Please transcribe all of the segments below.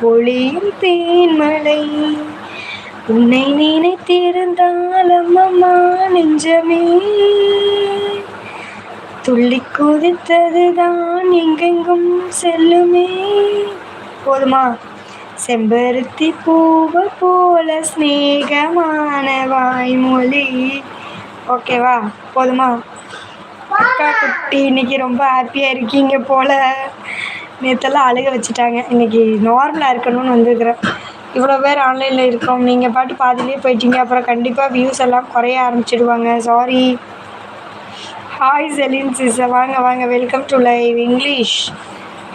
பொழியும் தேன்மலை. உன்னை நினைத்திருந்தால் அம்மம்மா நெஞ்சமே. துள்ளி குதித்ததுதான் எங்கெங்கும் செல்லுமே. போதுமா? செம்பருத்தி பூவை போல ஸ்நேகமான வாய்மொழி. ஓகேவா? போதுமா? அக்கா குட்டி இன்னைக்கு ரொம்ப ஹாப்பியாக இருக்கீங்க போல. நேற்றெல்லாம் அழுக வச்சுட்டாங்க. இன்றைக்கி நார்மலாக இருக்கணும்னு வந்திருக்கிறேன். இவ்வளோ பேர் ஆன்லைனில் இருக்கோம். நீங்கள் பாட்டு பாதியிலே போயிட்டீங்க. அப்புறம் கண்டிப்பாக வியூஸ் எல்லாம் குறைய ஆரம்பிச்சிடுவாங்க. சாரி ஹாய் செலின் சிஸ் வாங்க வாங்க. Welcome to live English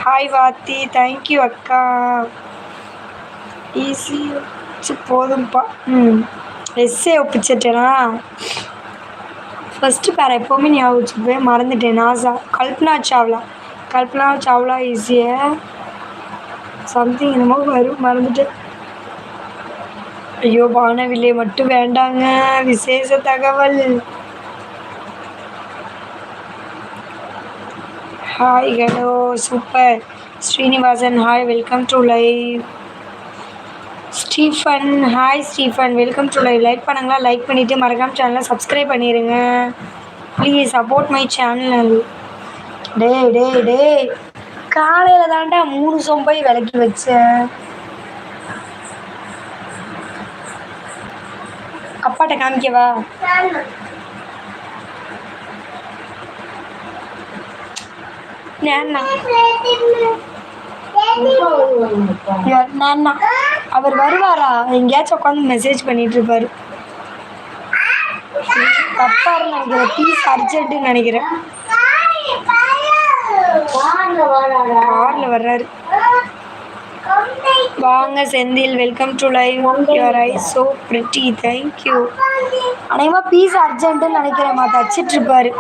hi Vaathi thank you அக்கா. ஈஸி போதும்ப்பா ம். எஸ்ஸே ஒப்பிச்சிட்டேனா? ஃபஸ்ட்டு பேர் எப்போவுமே ஞாபகம் வச்சுக்குவேன் மறந்துட்டேன். நாசா கல்பனா சாவ்லா. கல்பனா சாவ்லா ஈஸியாக சம்திங் என்னமோ வரும் மறந்துட்டு ஐயோ பானவில்லை மட்டும் வேண்டாங்க. விசேஷ தகவல். Hi hello super Srinivasan hi welcome to live Stephen hi Stephen welcome to live like பண்ணுங்களா? லைக் பண்ணிவிட்டு மறக்காம சேனலை சப்ஸ்கிரைப் பண்ணிடுங்க ப்ளீஸ் சப்போர்ட் மை சேனல் டே டே டே காலையில் தாண்டா மூணு சொம்பை விளக்கி வச்சேன். அப்பாட்ட காமிக்கவா அவர் வருவாரா? எங்கேயாச்சும் உட்காந்து மெசேஜ் பண்ணிட்டு இருப்பாரு. தப்பாரு நினைக்கிறேன். ப்ளீஸ் அர்ஜென்ட்னு நினைக்கிறேன். கார்ல வர்றாரு? வாங்க Senthil. Welcome to live your I so pretty thank you அநேகமாக பீஸ் அர்ஜென்ட்டுன்னு நினைக்கிறேம்மா தச்சிட்டு இருப்பாரு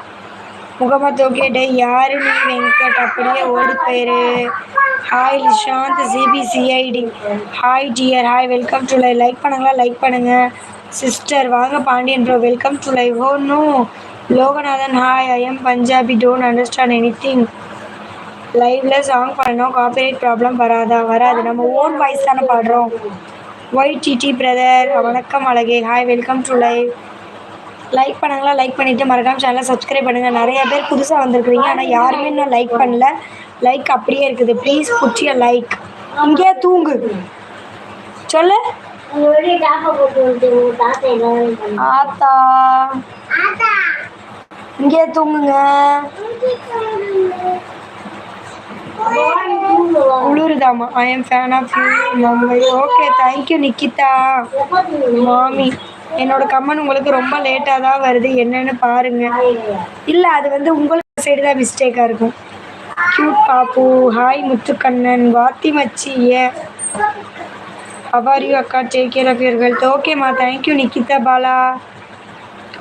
முகமது ஓகே டே யாரு நீ வெங்கட்? அப்படியே ஓடி போயிரு. Hi Lishanth CBCID hi dear hi welcome to live like பண்ணுங்களா? லைக் பண்ணுங்க. சிஸ்டர் வாங்க Pandian bro welcome to live oh no Loganathan hi I am Punjabi don't understand anything லைவ்ல சாங் பண்ணோம். காப்பிரைட் ப்ராப்ளம் வராதா? வராது. நம்ம ஓன் வாய்ஸ் தானே பாடுறோம். ஒயிட் டிடி பிரதர் வணக்கம் அழகே. Hi welcome to live like பண்ணுங்களா? லைக் பண்ணிவிட்டு மறக்காம சேனலை சப்ஸ்கிரைப் பண்ணுங்கள் நிறைய பேர் புதுசாக வந்திருக்கிறீங்க. ஆனால் யாருமே இன்னும் லைக் பண்ணல. லைக் அப்படியே இருக்குது. ப்ளீஸ் புட்டிய லைக் இங்கே தூங்கு. சொல்லு. ஆத்தா. இங்கே தூங்குங்க. குளிருதாமா I am fan of you Mumbai okay thank you Nikitha மாமி என்னோட கம்மன் உங்களுக்கு ரொம்ப லேட்டாக தான் வருது. என்னன்னு பாருங்க. இல்லை அது வந்து உங்களுக்கு சைடு தான் மிஸ்டேக்காக இருக்கும். கியூட் பாப்பு. ஹாய் முத்துக்கண்ணன். வாத்தி மச்சி ஏ அவாரியூ அக்கா? Take care of your health ஓகேம்மா thank you Nikitha Bala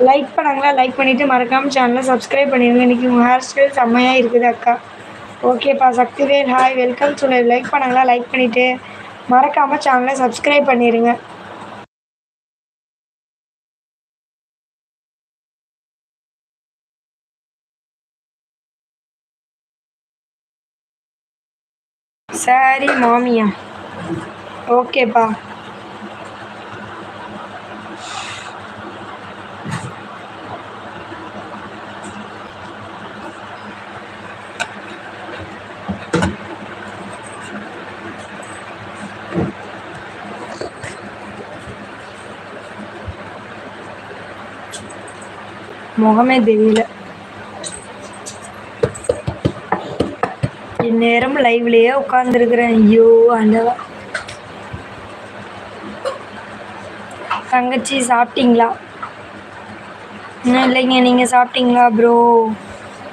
like பண்ணாங்களா? லைக் பண்ணிவிட்டு மறக்காமல் சேனலை சப்ஸ்கிரைப் பண்ணிடுங்க இன்றைக்கி உங்கள் ஹேர் ஸ்டைல் செம்மையாக இருக்குது அக்கா. ஓகேப்பா சக்திவேல் ஹாய் வெல்கம் சொல்லு லைக் பண்ணாங்களா? லைக் பண்ணிவிட்டு மறக்காமல் சேனலை சப்ஸ்கிரைப் பண்ணிடுங்க சரி மாமியா. ஓகேப்பா. முகமே தெரியல இந்நேரம் லைவ்லயே உட்காந்துருக்குறேன் ஐயோ ஆண்டவா. தங்கச்சி சாப்பிட்டீங்களா? இன்னும் இல்லைங்க நீங்கள் சாப்பிட்டீங்களா ப்ரோ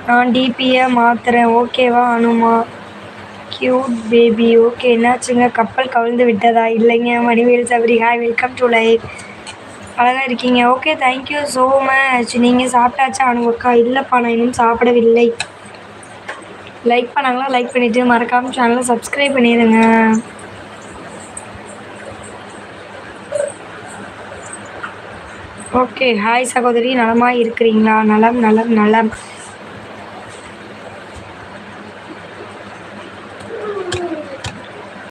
நான் டிபியை மாத்துறேன். ஓகேவா அனுமா? கியூட் பேபி ஓகே என்னாச்சுங்க? கப்பல் கவிழ்ந்து விட்டதா? இல்லைங்க Manivel Sabari hi welcome to life அழகாக இருக்கீங்க. ஓகே தேங்க்யூ ஸோ மச் நீங்கள் சாப்பிட்டாச்சா? அனுபவக்கா இல்லைப்பா நான் இன்னும் சாப்பிடவில்லை. லைக் பண்ணாங்களா? லைக் பண்ணிவிட்டு மறக்காமல் சேனலை சப்ஸ்கிரைப் பண்ணிடுங்க. ஓகே ஹாய் சகோதரி. நலமாக இருக்கிறீங்களா? நலம் நலம் நலம்.